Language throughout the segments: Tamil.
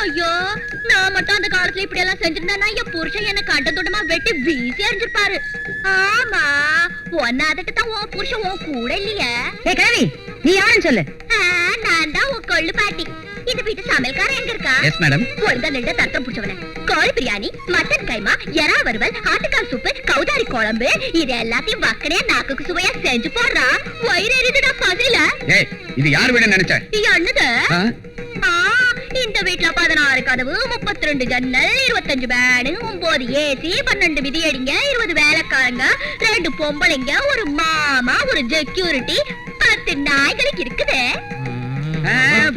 ஐயோ நான் மட்டும் அந்த காலத்துல இப்படி எல்லாம் செஞ்சிருந்தேன்னா என் புருஷன் என்ன கண்ட துண்டமா வெட்டி வீசி எறிஞ்சிருப்பாரு. ஆமா ஒன்னாதட்டு தான் உன் புருஷன் உன் கூட இல்லையே. ஏ கிழவி நீ யாருன்னு சொல்லு. நான் தான் உன் கொள்ளு பாட்டி. இந்த வீட்டு சமையல்காரன் எங்க இருக்கா? எஸ் மேடம் ஒழுங்கா நின்று தத்தம் புடிச்சவன. கோழி பிரியாணி மட்டன் கைமா எறா வறுவல் ஆட்டுக்கால் சூப்பு கௌதாரி குழம்பு இது எல்லாத்தையும் வக்கனையா நாக்குக்கு சுவையா செஞ்சு போடுறா. வயிறு எரியுதுடா பசில ஏய் இது யார் வீடு நினைச்ச? ஆ, இந்த வீட்ல பதினாறு கதவு முப்பத்தி ரெண்டு ஜன்னல் இருபத்தஞ்சு பேனு ஒன்பது ஏசி பன்னெண்டு மிதியடிங்க இருபது வேலைக்காரங்க ரெண்டு பொம்பளைங்க ஒரு மாமா ஒரு செக்யூரிட்டி பத்து நாய்களுக்கு இருக்குதே.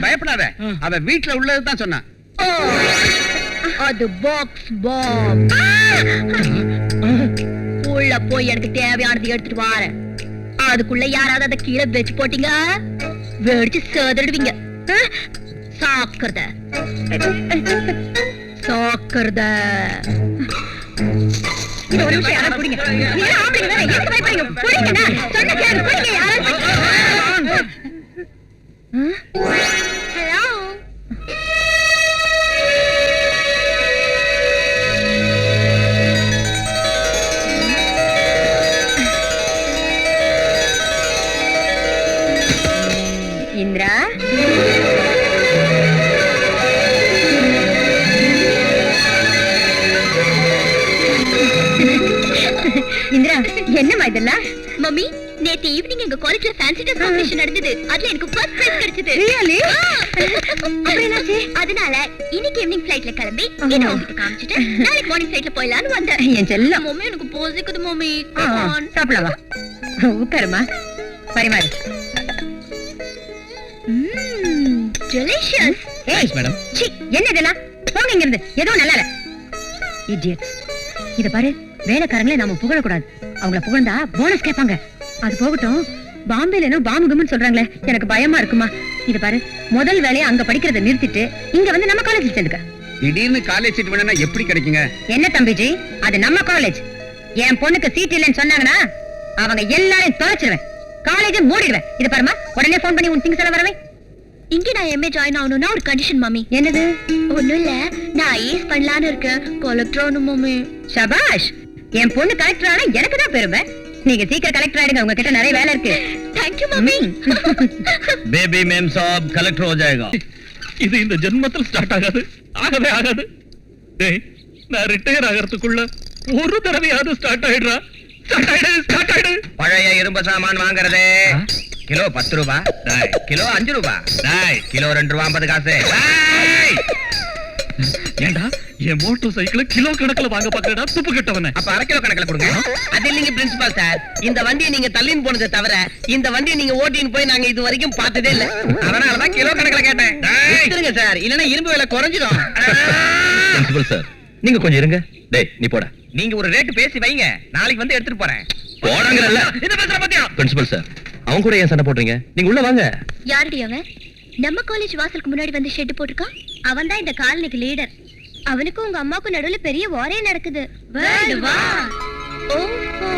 பயப்படாத. அவ வீட்டுல உள்ளதுதான் சொன்னான் அது பாக்ஸ் பாம் உள்ள போய் எனக்கு தேவையானது எடுத்துட்டு வாரேன். அதுக்குள்ள யாராவது அதை கீழே வச்சு போட்டீங்க? வெடிச்சு சேதறிடுவீங்க? சாக்கிறத. சாக்கிறத. ஒரு யாராவது புடிங்க. நீ எல்லாம் ஆம்பளைங்க தானே, எதுக்கு பயப்படுறீங்க? புடிங்கண்ணா. சொன்ன கேளு, புடிங்க. 嗯？காம்படிஷன் நடந்தது. அதுல எனக்கு ஃபர்ஸ்ட் பிரைஸ் கிடைச்சது. ரியலி அப்புறம் என்னாச்சு? அதனால இன்னைக்கு ஈவினிங் ஃளைட்ல கிளம்பி என்ன உங்ககிட்ட காமிச்சிட்டு நாளைக்கு மார்னிங் ஃளைட்ல போயிடலாம்னு வந்தேன். என் செல்லம். மம்மி எனக்கு போசிக்குது மம்மி. சாப்பிடலாம் வா. உட்காருமா பரிமாறு டெலிஷியஸ் ஏய் மேடம் சி என்ன இதெல்லாம்? போங்க இங்க இருந்து எதுவும் நல்லா இல்ல. இடியட்ஸ் இத பாரு வேலைக்காரங்களே நாம புகழக்கூடாது. அவங்கள புகழ்ந்தா போனஸ் கேட்பாங்க. அது போகட்டும். பாம்பேல என்ன பாம்பு கும்னு சொல்றாங்களே. எனக்கு பயமா இருக்குமா? இத பாரு முதல் வேலையை அங்க படிக்கிறத நிறுத்திட்டு இங்க வந்து நம்ம காலேஜ்ல சேர்ந்துக்க. திடீர்னு காலேஜ் சீட் வேணும்னா எப்படி கிடைக்குங்க? என்ன தம்பிஜி? அது நம்ம காலேஜ் என் பொண்ணுக்கு சீட் இல்லைன்னு சொன்னாங்கன்னா அவங்க எல்லாரையும் தொலைச்சிருவேன். காலேஜ் மூடிடுவேன். இது பாருமா உடனே ஃபோன் பண்ணி உன் திங்ஸ் எல்லாம் வரவே. இங்க நான் எம்ஏ ஜாயின் ஆகணும்னா ஒரு கண்டிஷன் மம்மி என்னது? ஒண்ணும் இல்ல நான் ஐஏஎஸ் பண்ணலான்னு இருக்கேன். கலெக்டர் ஆகணும் மம்மி ஷபாஷ் என் பொண்ணு கலெக்டர் ஆனா எனக்கு தான் பெருமை. நீங்க சீக்கிரம் கலெக்டர் ஆயிடுங்க உங்ககிட்ட நிறைய வேலை இருக்கு தேங்க்யூ மம்மி बेबी मैम साहब कलेक्टर हो जाएगा இது இந்த ஜென்மத்தில் ஸ்டார்ட் ஆகாது ஆகவே ஆகாது டேய் நான் ரிட்டையர் ஆகிறதுக்குள்ள ஒரு தடவையாவது ஸ்டார்ட் ஆயிடுறா ஸ்டார்ட் ஆயிடு ஸ்டார்ட் ஆயிடு பழைய இரும்பு சாமான் வாங்குறது கிலோ பத்து ரூபா கிலோ அஞ்சு ரூபா கிலோ ரெண்டு ரூபா ஐம்பது காசு டேய். ஏண்டா? என் மோட்டார் சைக்கிள் கிலோ கணக்குல வாங்க பாக்கடா துப்பு கட்டவனே. அப்ப அரை கிலோ கணக்குல கொடுங்க. அது இல்லைங்க பிரின்சிபால் சார் இந்த வண்டியை நீங்க தள்ளின்னு போனதை தவிர இந்த வண்டியை நீங்க ஓட்டின்னு போய் நாங்க இது வரைக்கும் பார்த்ததே இல்ல. அதனாலதான் கிலோ கணக்குல கேட்டேன். டேய். வித்துருங்க சார் இல்லன்னா இரும்பு விலை குறைஞ்சிடும். பிரின்சிபல் சார் நீங்க கொஞ்சம் இருங்க. டேய் நீ போட. நீங்க ஒரு ரேட் பேசி வைங்க. நாளைக்கு வந்து எடுத்துட்டு போறேன். போடாங்கறல்ல. இது பேசுற பத்தியா? பிரின்சிபல் சார் அவன் கூட ஏன் சண்டை போடுறீங்க நீங்க உள்ள வாங்க. யாருடி அவன்? நம்ம காலேஜ் வாசலுக்கு முன்னாடி வந்து ஷெட் போட்டிருக்கான்? அவன் தான் இந்த காலனிக்கு லீடர் அவனுக்கும் உங்க அம்மாவுக்கும் நடுவுல பெரிய வாரே நடக்குது. ஓஹோ.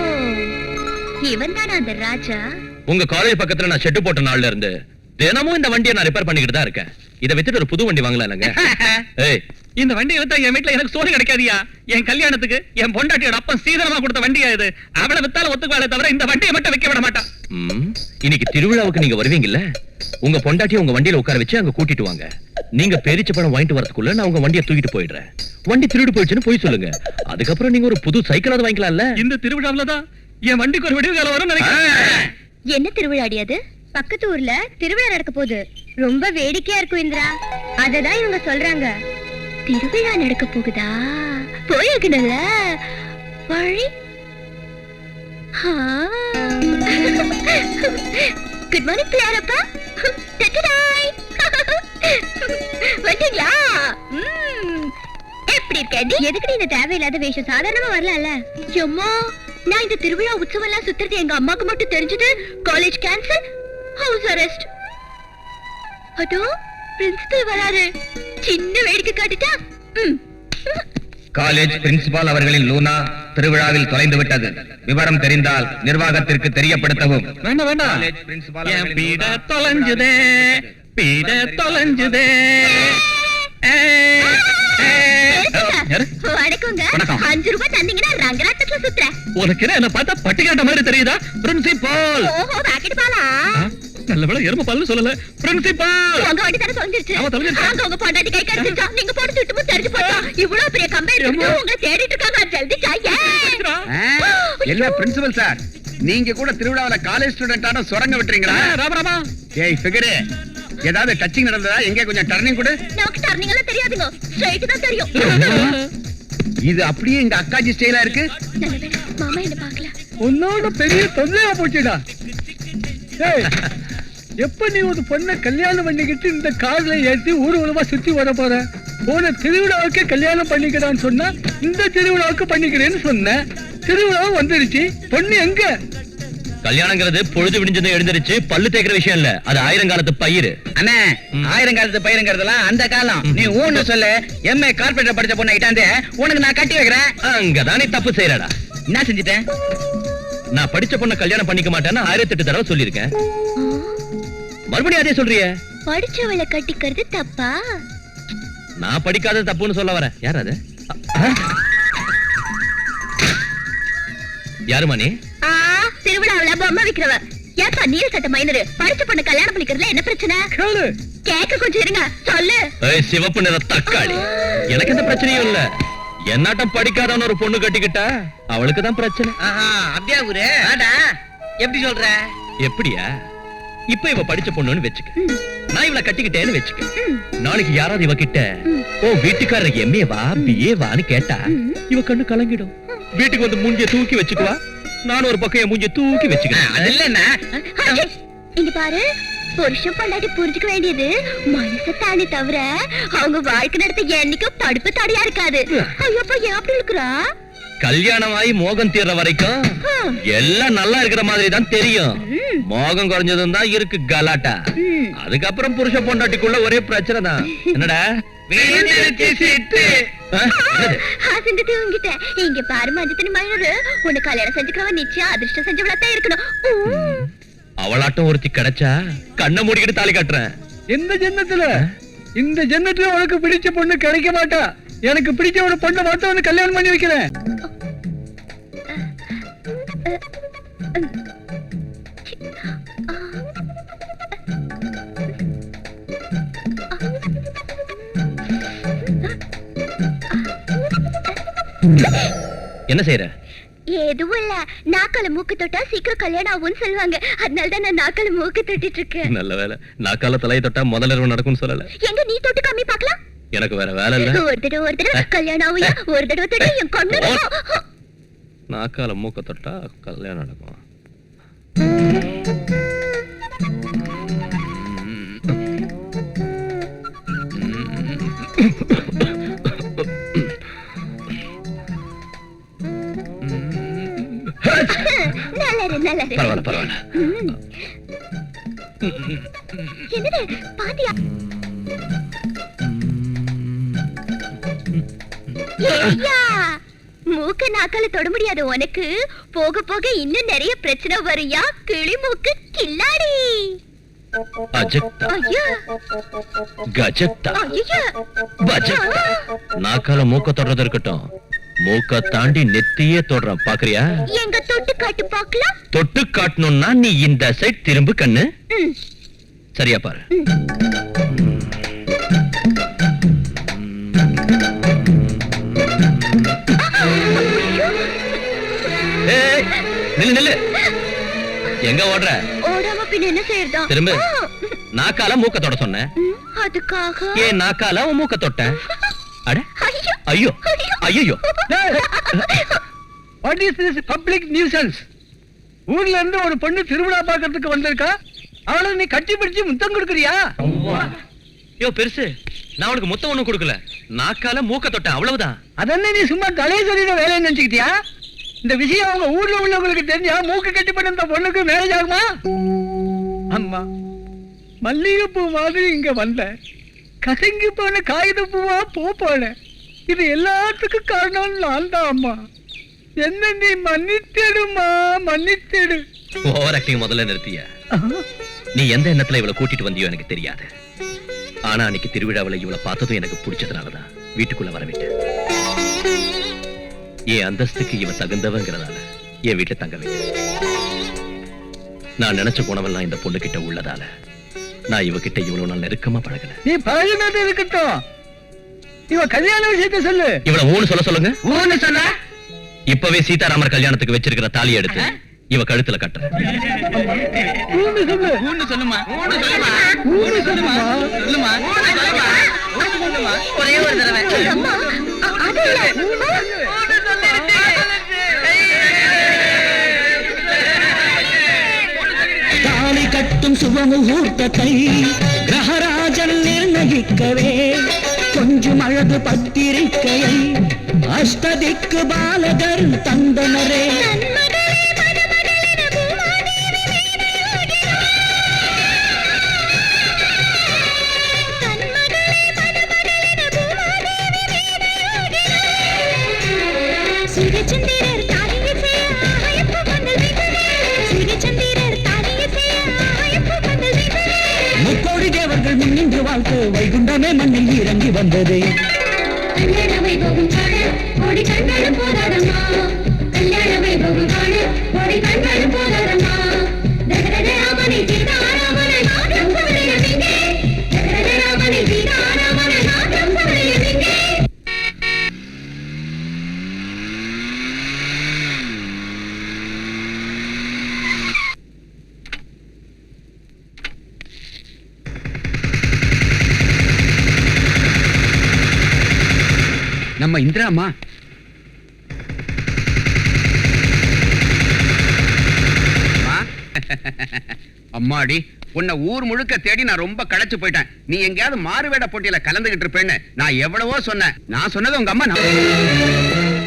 இவன் தானா அந்த ராஜா? உங்க காலேஜ் பக்கத்துல நான் ஷெட் போட்ட நாள்ல இருந்து தினமும் இந்த வண்டியை நான் ரிப்பேர் பண்ணிக்கிட்டு தான் இருக்கேன். இதை வித்துட்டு ஒரு புது வண்டி வாங்கலாம் இல்லைங்க? ஏய். இந்த வண்டியை வித்தா என் வீட்டுல எனக்கு சோறு கிடைக்காதியா? என் கல்யாணத்துக்கு என் பொண்டாட்டியோட அப்பன் சீதனமா கொடுத்த வண்டியா இது? அவளை வித்தாலும் ஒத்துக்குவாளே தவிர இந்த வண்டியை மட்டும் வைக்க விட மாட்டான். ம், இன்னைக்கு திருவிழாவுக்கு நீங்க வருவீங்கல்ல? உங்க பொண்டாட்டியை உங்க வண்டியில உட்கார வச்சு அங்க கூட்டிட்டு வாங்க. நீங்க பேரிச்ச பழம் வாங்கிட்டு வரதுக்குள்ள நான் உங்க வண்டியை தூக்கிட்டு போயிடுறேன். வண்டி திருடு போயிடுச்சுன்னு போய் சொல்லுங்க. அதுக்கப்புறம் நீங்க ஒரு புது சைக்கிளாவது வாங்கிக்கலாம்ல? இந்த திருவிழாவில தான் என் வண்டிக்கு ஒரு விடிவு காலம் வரும் நினைக்கிறேன். என்ன திருவிழாடி அது? பக்கத்து ஊர்ல திருவிழா நடக்க போகுது. ரொம்ப வேடிக்கையா இருக்கும் இந்திரா. அததான் இவங்க சொல்றாங்க. திருவிழா நடக்க போகுதா? போயிருக்கணும்ல. வழி? குட் மார்னிங் பிள்ளையாரப்பா. டட்டடாய். வந்துங்களா ம். எப்படி இருக்கடி எதுக்கு இந்த தேவையில்லாத வேஷம்? சாதாரணமா வரலாம்ல. அம்மா நான் இந்த திருவிழா உற்சவம் எல்லாம் சுத்துறது எங்க அம்மாக்கு மட்டும் தெரிஞ்சது? காலேஜ் கேன்சல் ஹவுஸ் அரெஸ்ட் அதோ பிரின்சிபல் வராரு. சின்ன வேடிக்கை காட்டிட்டா. காலேஜ் பிரின்சிபால் அவர்களின் லூனா திருவிழாவில் தொலைந்து விட்டது. விவரம் தெரிந்தால் நிர்வாகத்திற்கு தெரியப்படுத்தவும். வேண்டாம் வேண்டாம். பிரின்சிபால் தொலைஞ்சுதே. பீட தொலைஞ்சுதே. அஞ்சு ரூபாய் தந்தீங்கன்னா ரங்கராட்டத்துல சுத்துறேன். உனக்கு என்ன பார்த்தா பட்டிக்காட்ட மாதிரி தெரியுதா? பிரின்சிபால் ஓஹோ பாக்கெட் பாலா? நல்ல வேளை எரும பல்லு சொல்லல. பிரின்சிபால் உங்க வண்டி தானே தொலைஞ்சிருச்சு. ஆமா, தொலைஞ்சிருச்சு. அங்க உங்க பொண்டாட்டி கை கடிச்சிருச்சா நீங்க போட்டு திட்டுமும் தெரிஞ்சு போச்சா? இவ்வளவு பெரிய கம்பெனி? உங்களை தேடிட்டு இருக்காங்க. ஜல்தி சாயே என்ன பிரின்சிபல் சார் நீங்க கூட திருவிழாவுல காலேஜ் ஸ்டூடெண்டான சுரங்க விட்டுறீங்களா? ராம ராமா ஏய் ஃபிகரே ஏதாவது டச்சிங் நடந்ததா? எங்க கொஞ்சம் டர்னிங் கொடு. நமக்கு டர்னிங் எல்லாம் தெரியாதுங்க. ஸ்ட்ரைட் தான் தெரியும். இது அப்படியே எங்க அக்காஜி ஸ்டைலா இருக்கு. மாமா என்ன பாக்கல உன்னோட பெரிய தொல்லையா போச்சுடா. ஏய் எப்ப நீ ஒரு பொண்ணை கல்யாணம் பண்ணிக்கிட்டு இந்த கார்ல ஏத்தி ஊர் ஊரமா சுத்தி வர போற? போன திருவிழாவுக்கு கல்யாணம் பண்ணிக்கிறான்னு சொன்னா இந்த திருவிழாவுக்கு பண்ணிக்கிறேன்னு சொன்ன. திருவிழாவும் வந்துருச்சு. பொண்ணு எங்க? கல்யாணங்கிறது பொழுது விடிஞ்சதும் எழுந்திருச்சு பல்லு தேய்க்கிற விஷயம் இல்ல. அது ஆயிரங்காலத்து பயிர் அண்ணே ஆயிரம் காலத்து பயிருங்கிறதெல்லாம் அந்த காலம். நீ ஊன்னு சொல்லு எம்ஏ கார்பரேட்டர் படிச்ச பொண்ணை இட்டாந்து உனக்கு நான் கட்டி வைக்கிறேன். அங்கதான் நீ தப்பு செய்யறடா. என்ன செஞ்சுட்டேன்? நான் படிச்ச பொண்ண கல்யாணம் பண்ணிக்க மாட்டேன்னு ஆயிரத்தி எட்டு தடவை சொல்லியிருக்கேன். மறுபடியும் அதே சொல்றியே? படிச்சவளை கட்டிக்கிறது தப்பா? நான் படிக்காத தப்புன்னு சொல்ல வரேன் யார் அது? யாருமா நீ? திருவிழாவுல பொம்மை விக்கிறவ. ஏப்பா நீல சட்ட மைனரு? படிச்ச பொண்ணு கல்யாணம் பண்ணிக்கிறதுல என்ன பிரச்சனை? கேளு. கேக்க கொஞ்சம் இருங்க. சொல்லு. ஏய், சிவப்பு நிற தக்காளி. எனக்கு எந்த பிரச்சனையும் இல்ல. என்னாட்டம் படிக்காதவன ஒரு பொண்ணு கட்டிக்கிட்டா? அவளுக்கு தான் பிரச்சனை. அப்படியா குரு ஆடா எப்படி சொல்ற? எப்படியா? இப்ப இவ படிச்ச பொண்ணுன்னு வச்சுக்க. நான் இவள கட்டிக்கிட்டேன்னு வச்சுக்க. நாளைக்கு யாராவது இவ கிட்ட ஓ வீட்டுக்காரர் எம்ஏ வா பிஏ வான்னு கேட்டா இவ கண்ணு கலங்கிடும். வீட்டுக்கு வந்து மூஞ்சிய தூக்கி வச்சுக்குவா. நானும் ஒரு பக்கம் என் மூஞ்சிய தூக்கி அது வச்சுக்கிறேன் இல்லன்னா அடே, இங்க பாரு. புருஷன் பொண்டாட்டி புரிஞ்சுக்க வேண்டியது. மனச தானே தவிர அவங்க வாழ்க்கை நடத்த என்னைக்கும் தடுப்பு தடையா இருக்காது. ஐயோப்பா ஏன் அப்படி இருக்கிறா? கல்யாணம் ஆகி மோகம் தீர்ற வரைக்கும் எல்லாம் நல்லா இருக்கிற மாதிரி தான் தெரியும். மோகம் குறைஞ்சதும் தான் இருக்கு கலாட்டா. அதுக்கப்புறம் புருஷ பொண்டாட்டிக்குள்ள ஒரே பிரச்சனை தான். என்னடா? சிட்டு. இங்க பாரு மஞ்சத்தனி மயிலு உன்னை கல்யாணம் செஞ்சுக்கிறவன் நிச்சயம் அதிர்ஷ்டம் செஞ்சவளா தான் இருக்கணும். அவளாட்டம் ஒருத்தி கிடைச்சா கண்ணை மூடிக்கிட்டு தாலி கட்டுறேன். எந்த ஜென்மத்துல இந்த ஜென்மத்துல உனக்கு பிடிச்ச பொண்ணு கிடைக்க மாட்டா. எனக்கு பிடிச்ச ஒரு பொண்ணை மட்டும் வந்து கல்யாணம் பண்ணி வைக்கிறேன். என்ன செய்யற எதுவும் இல்ல. நாக்கால மூக்கு தொட்டா சீக்கிரம் கல்யாணம் ஆகும்னு சொல்லுவாங்க. அதனால தான் நான் நாக்கால மூக்கு தொட்டிட்டு இருக்கேன். நல்ல வேலை. நாக்கால தலையை தொட்டா முதல்ல இரவு நடக்கும்னு சொல்லல. எங்க நீ தொட்டு காமி பார்க்கலாம்? எனக்கு வேற வேலை இல்ல. ஒரு தடவை ஒரு தடவை கல்யாணம் ஆகுயா ஒரு தடவை தொட்டு என் கண்ணு நாக்கால மூக்க தொட்டா கல்யாணம் நடக்கும். பரவாயில்ல பரவாயில்ல. என்னது? பாத்தியா? மூக்க நாக்கால தொட முடியாது உனக்கு. போக போக இன்னும் நிறைய பிரச்சனை வருயா? கிளி மூக்கு கில்லாடி. அஜக்தா ஐயா! கஜக்தா ஐயா! பஜக்தா நாக்கால மூக்க தொடுறது இருக்கட்டும். மூக்க தாண்டி நெத்தியே தொடுறேன். பாக்குறியா எங்க தொட்டு காட்டு பார்க்கலாம். தொட்டு காட்டணும்னா நீ இந்த சைட் திரும்பு கண்ணு. சரியா பாரு. நில்லு நில்லு. எங்க ஓடுற? ஓடாம பின்ன என்ன செய்யறதா? திரும்ப. நாக்கால மூக்க தொட சொன்னேன் அதுக்காக? ஏன் நாக்கால உன் மூக்க தொட்டேன் அட ஐயோ. ஐயோ. ஐயோ what is this public nuisance ஊர்ல இருந்து ஒரு பொண்ணு திருவிழா பார்க்கறதுக்கு வந்திருக்கா? அவளை நீ கட்டி பிடிச்சு முத்தம் கொடுக்குறியா? யோ பெருசு நான் உனக்கு மொத்தம் ஒண்ணும் கொடுக்கல. நாக்கால மூக்க தொட்டேன் அவ்வளவுதான். அதென்ன நீ சும்மா தலையை சொல்லிட வேலைன்னு நினைச்சுக்கிட்டியா? இந்த விஷயம் அவங்க ஊர்ல உள்ளவங்களுக்கு தெரிஞ்சா மூக்கு கட்டி பண்ண இந்த பொண்ணுக்கு மேரேஜ் ஆகுமா? அம்மா மல்லிகைப்பூ மாதிரி இங்க வந்த கசங்கி போன காகித பூவா பூ போன இது எல்லாத்துக்கும் காரணம் நான் தான் அம்மா என்ன நீ மன்னித்தேடுமா மன்னித்தேடு. ஓவர் ஆக்டிங் முதல்ல நிறுத்திய. நீ எந்த எண்ணத்துல இவளை கூட்டிட்டு வந்தியோ எனக்கு தெரியாது. ஆனா அன்னைக்கு திருவிழாவுல இவளை பார்த்ததும் எனக்கு பிடிச்சதுனாலதான் வீட்டுக்குள்ள வரவிட்டேன். என் அந்தஸ்துக்கு இவ தகுந்தவங்கிறதால என் வீட்டுல தங்க வைக்க நான் நினைச்ச குணமெல்லாம் இந்த பொண்ணு கிட்ட உள்ளதால நான் இவகிட்ட இவ்வளவு நாள் நெருக்கமா பழகினேன் நீ பழகினது இருக்கட்டும். இவ கல்யாண விஷயத்த சொல்லு. இவளை ஊன்னு சொல்ல சொல்லுங்க. ஊன்னு சொன்ன இப்பவே சீதாராமர் கல்யாணத்துக்கு வச்சிருக்கிற தாலி எடுத்து இவ கழுத்துல கட்டுறேன் ஊன்னு சொல்லு. ஊன்னு சொல்லுமா? ஊன்னு சொல்லுமா? ஊன்னு சொல்லுமா? சொல்லுமா? ஊன்னு சொல்லுமா? ஒரே ஒரு தடவை. அம்மா அ- அது இல்ல. தாலி கட்டும் சுபமுகூர்த்தத்தை கிரகராஜன் நிர்ணயிக்கவே கொஞ்சம் அழகு பத்திரிக்கையை அஷ்டதிக்கு பாலகர் தந்தனரே முக்கோடி தேவர்கள் முன்னின்று வாழ்த்து வைகுண்டமே மண்ணில் இறங்கி வந்தது. போதாதம்மா. கல்யாண வைபோகம் காண கோடி கண்களும் போதாதம்மா. நம்ம இந்திரா அம்மா? அம்மா. அம்மாடி உன்னை ஊர் முழுக்க தேடி நான் ரொம்ப களைச்சு போயிட்டேன். நீ எங்கேயாவது மாறுவேட போட்டியில கலந்துகிட்டு இருப்பேன்னு நான் எவ்வளவோ சொன்னேன். நான் சொன்னது உங்க அம்மா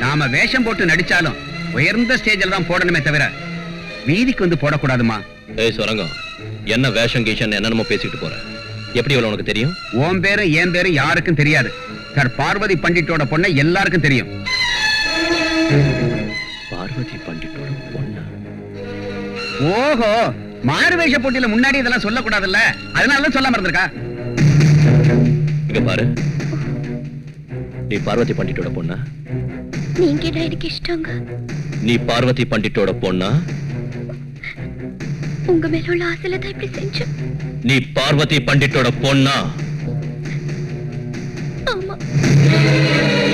நாம வேஷம் போட்டு நடிச்சாலும் உயர்ந்த ஸ்டேஜில் தான் போடணுமே தவிர வீதிக்கு வந்து போடக்கூடாதுமா? ஏய் சுரங்கம். என்ன வேஷம் கீஷன் என்னென்னமோ பேசிட்டு போற. எப்படி இவ்வளவு உனக்கு தெரியும்? உன் பேரு என் பேரு யாருக்கும் தெரியாது. சார் பார்வதி பண்டிட்டோட பொண்ணை எல்லாருக்கும் தெரியும். பார்வதி பண்டிட்டோட பொண்ணு? ஓஹோ மாறுவேஷ போட்டியில முன்னாடி இதெல்லாம் சொல்லக்கூடாதுல்ல? அதனால தான் சொல்லாம இருந்திருக்கா? இங்க பாரு. நீ பார்வதி பண்டிட்டோட பொண்ணா? நீங்க எனக்கு இஷ்டங்க? நீ பார்வதி பண்டிட்டோட பொண்ணா? உங்க மேல உள்ள ஆசையில தான் இப்படி செஞ்சேன். நீ பார்வதி பண்டிட்டோட பொண்ணா? Thank you.